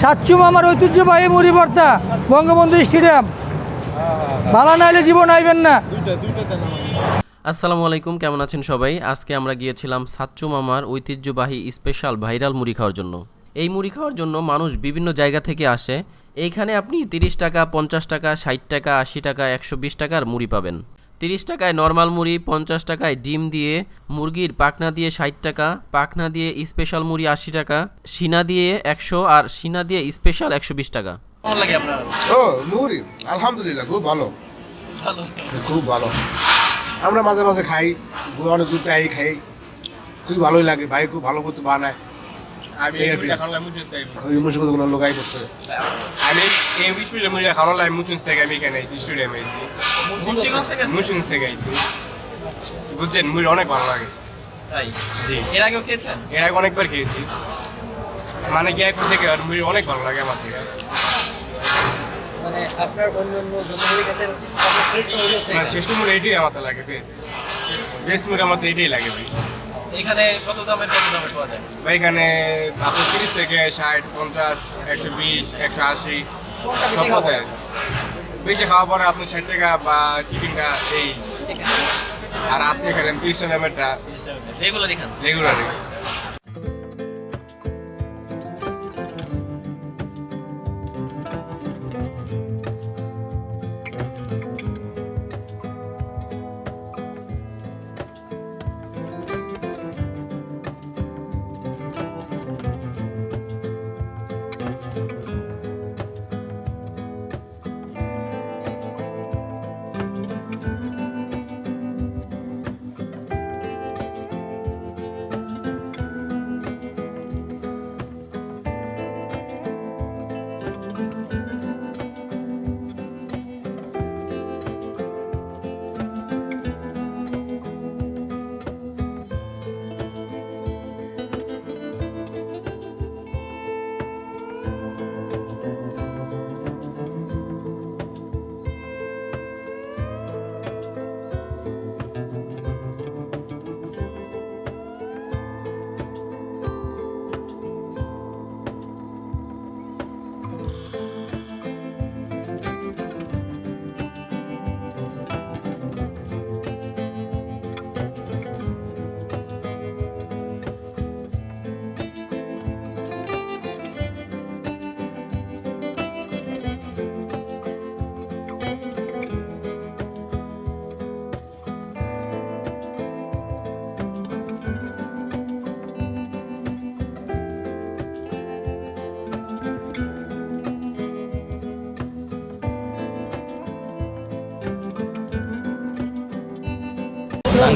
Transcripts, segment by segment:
সাতচুম আমার ঐতিহ্যবাহী মুড়ি ভর্তা বঙ্গবন্ধু স্টেডিয়াম। ভালো নাইলে জীবন আইবেন না। আসসালামু আলাইকুম, কেমন আছেন সবাই? আজকে আমরা গিয়েছিলাম সাচ্চু মামার ঐতিহ্যবাহী স্পেশাল ভাইরাল মুড়ি খাওয়ার জন্য। এই মুড়ি খাওয়ার জন্য মানুষ বিভিন্ন জায়গা থেকে আসে। এইখানে আপনি তিরিশ টাকা, পঞ্চাশ টাকা, ষাট টাকা, আশি টাকা, একশো বিশ টাকার মুড়ি পাবেন। তিরিশ টাকায় নর্মাল মুড়ি পঞ্চাশ টাকায় ডিম দিয়ে মুরগির পাকনা দিয়ে ষাট টাকা পাকনা দিয়ে স্পেশাল মুড়ি আশি টাকা সিনা দিয়ে একশো আর সিনা দিয়ে স্পেশাল একশো বিশ টাকা। ও আলহামদুলিল্লাহ খুব ভালো। খুব ভালো। আমরা মাঝে মাঝে খাই অনেক দূর তাই খাই। খুব ভালোই লাগে ভাই খুব ভালো করতে বানায়। আমি এই আমি এই বিশ মিনিটের মুড়িটা খাওয়ার লাই মুচুন্স থেকে আমি এখানে আইছি স্টুডিয়ামে আইছি। মুন্সিগঞ্জ থেকে আইছি। বুঝছেন মুড়ি অনেক ভালো লাগে। তাই? জি। এর আগেও খেয়েছেন? এর আগে অনেকবার খেয়েছি। মানে কি এখন থেকে আর মুড়ি অনেক ভালো লাগে আমার থেকে। মানে আপনার অন্য অন্য যত মুড়ি শ্রেষ্ঠ মুড়ি হচ্ছে মানে শ্রেষ্ঠ মুড়ি এটাই আমার লাগে বেশ। বেশ মুড়ি আমার তো এটাই লাগে ভাই। এখানে কত দামের কত দামের পাওয়া যায়? এখানে আপনার তিরিশ থেকে ষাট পঞ্চাশ একশো বিশ একশো আশি সব মতো বেশি খাওয়া পরে আপনি ষাট টাকা বা চিকেনটা এই আর আজকে খেলেন তিরিশ টাকা দামেরটা রেগুলার এখান রেগুলারই।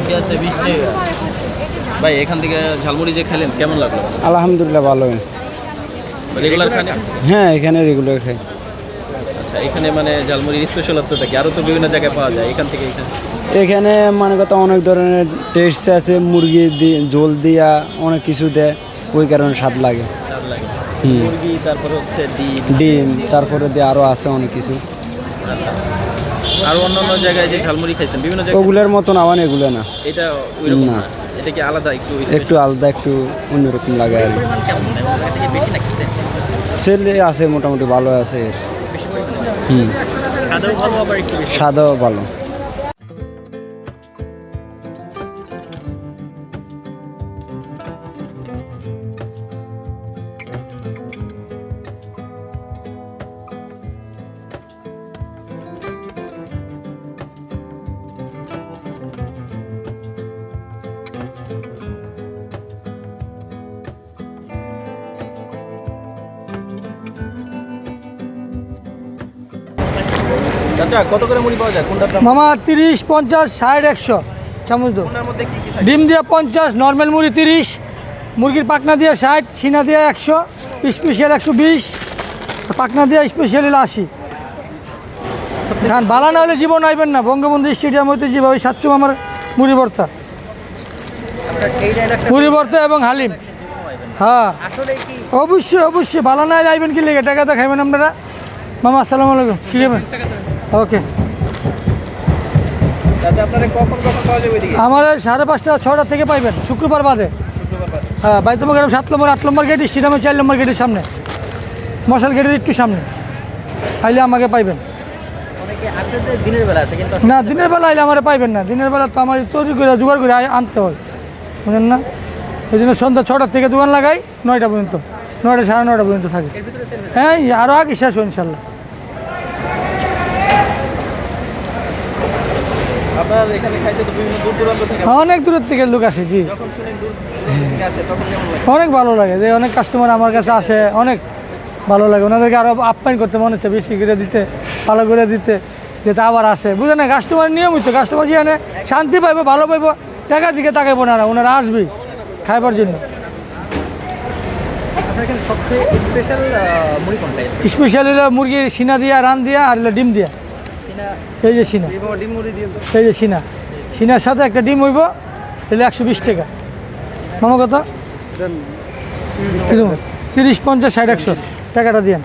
আংটি আছে বিশ টাকা। ভাই এখান থেকে ঝালমুড়ি যে খেলেন কেমন লাগল? আলহামদুলিল্লাহ ভালো রেগুলার খান? হ্যাঁ এখানে রেগুলার খাই। আচ্ছা এখানে মানে ঝালমুড়ির স্পেশালত্বটা কি আরও তো বিভিন্ন জায়গায় পাওয়া যায় এখান থেকে এখানে। এখানে মানে কথা অনেক ধরনের টেস্ট আছে মুরগি দিয়ে ঝোল দিয়া অনেক কিছু দেয় ওই কারণে স্বাদ লাগে। স্বাদ লাগে। হুম। মুরগি তারপরে হচ্ছে ডিম। ডিম তারপরে দিয়ে আরও আছে অনেক কিছু। আচ্ছা আচ্ছা। আর অন্যান্য জায়গায় যে ঝালমুড়ি খাইছেন বিভিন্ন জায়গায় ওগুলোর মতন আমার এগুলো না। এটা ওইরকম না। না। এটা কি আলাদা একটু একটু আলাদা একটু অন্যরকম লাগে আর সেল নাকি ছেলে আছে মোটামুটি ভালো আছে। হুম। সাদাও ভালো। আচ্ছা কত করে মুড়ি পাওয়া যায়? কোনটার দাম? মামা তিরিশ পঞ্চাশ ষাট একশো। চামচ দো। কোনটার মধ্যে কি কি থাকে ডিম দিয়ে পঞ্চাশ নর্মাল মুড়ি তিরিশ মুরগির পাকনা দিয়ে ষাট সিনা দিয়ে একশো স্পেশাল একশো বিশ পাকনা দিয়ে স্পেশাল হলো আশি। খান বালা না হলে জীবন আইবেন না। বঙ্গবন্ধু স্টেডিয়াম হইতে যে ওই সাতচুম আমার মুড়ি ভর্তা। মুড়ি ভর্তা এবং হালিম। হ্যাঁ। অবশ্যই অবশ্যই। বালা না হলে আইবেন কি লেগে? টাকা তো খাইবেন আপনারা। মামা আসসালামু আলাইকুম। কি খাবেন ওকে। আচ্ছা আমার সাড়ে পাঁচটা ছটা থেকে পাইবেন শুক্রবার বাদে। হ্যাঁ বাইতুমা গ্রাম সাত নম্বর আট নম্বর গেট স্টেডিয়ামের চার নম্বর গেটের সামনে। মশাল গেটের একটু সামনে। আইলে আমাকে পাইবেন। না দিনের বেলা আইলে আমার পাইবেন না। দিনের বেলা তো আমার তৈরি করে জোগাড় করে আনতে হয়। বুঝলেন না? এই জন্য সন্ধ্যা ছটার থেকে দোকান লাগাই নয়টা পর্যন্ত। নয়টা সাড়ে নয়টা পর্যন্ত থাকে। হ্যাঁ আরও আগে শেষ হয় ইনশাল্লাহ। আপনার এখানে খাইতে তো বিভিন্ন দূর দূরান্ত থেকে অনেক দূরের থেকে লোক আসে জি। যখন শুনেন দূর থেকে আসে তখন কেমন লাগে? অনেক ভালো লাগে যে অনেক কাস্টমার আমার কাছে আসে অনেক ভালো লাগে। ওনাদেরকে আরও আপ্যায়ন করতে মনে হচ্ছে বেশি করে দিতে ভালো করে দিতে যেতে আবার আসে। বুঝে না কাস্টমার নিয়মিত কাস্টমার যেখানে শান্তি পাইবো ভালো পাইবো টাকার দিকে তাকাইবো না ওনারা আসবেই খাইবার জন্য। স্পেশাল মুরগি সিনা দিয়া রান দিয়া আর ডিম দিয়া। এই যে সিনা। দিয়ে এই যে সিনা। সিনার সাথে একটা ডিম হইব তাহলে একশো বিশ টাকা। মামা কত? তিরিশ পঞ্চাশ ষাট একশো। টাকাটা দিয়েন।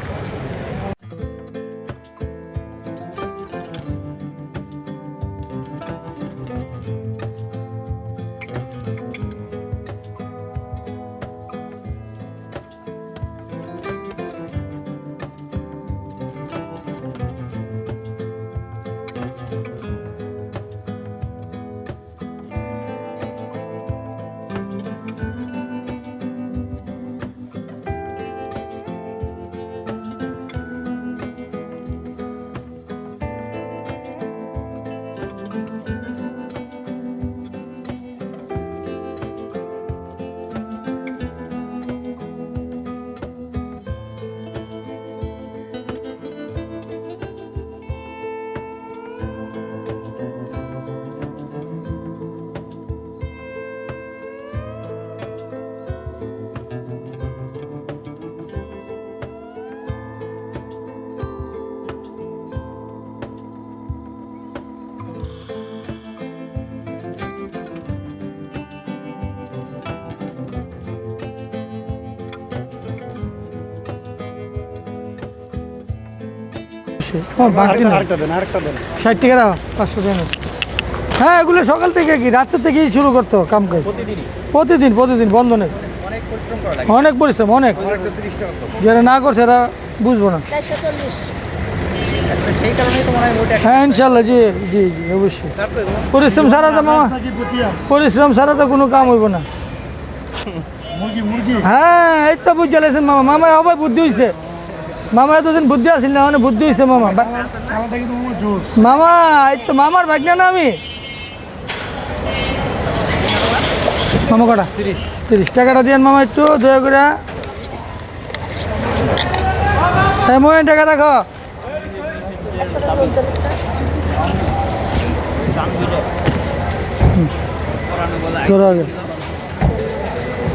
দেন ষাট টাকা দাও পাঁচশো টাকা হ্যাঁ এগুলো সকাল থেকে কি রাত্রে থেকেই শুরু করতো কাম কাজ? প্রতিদিন প্রতিদিন বন্ধ নেই। অনেক পরিশ্রম অনেক যারা না করছে এরা বুঝব না। আসলে সেই কারণেই তো মনে হয় ইনশাল্লাহ জি জি জি অবশ্যই। পরিশ্রম ছাড়া তো মামা পরিশ্রম ছাড়া তো কোনো কাম হইব না। হ্যাঁ এই তো বুঝে মামা মামা হবে বুদ্ধি হয়েছে মামা, এতদিন বুদ্ধি আসিল না বুদ্ধি হয়েছে মামা। মামা, এই তো মামার ভাগনা না আমি? মামা কটা? তিরিশ। টাকাটা দিয়েন মামা একটু, দয়া করে। হ্যাঁ মোয়েন টাকা রাখো।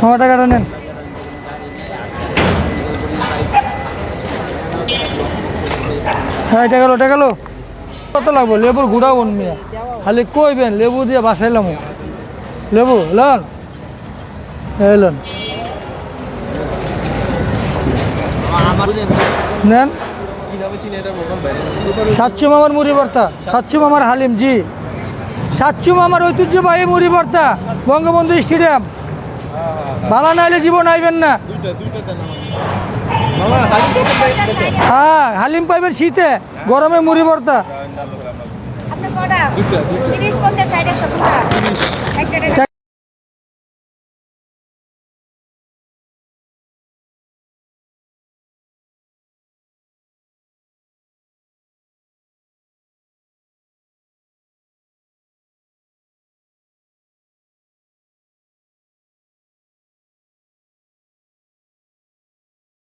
আমার টাকাটা নেন। হ্যাঁ এটা গেলো এটা গেলো কত লাগবো? লেবুর গুড়া বন মিয়া। খালি কইবেন লেবু দিয়ে বাসাইলাম। লেবু, লন। এলন নেন। সাতশো মামার মুড়ি ভর্তা। সাতশো মামার হালিম, জি। সাতশো মামার ঐতিহ্যবাহী মুড়ি ভর্তা, বঙ্গবন্ধু স্টেডিয়াম। ভালো নাইলে জীবন আইবেন না। হ্যাঁ হালিম পাইবেন শীতে গরমে মুড়ি ভর্তা।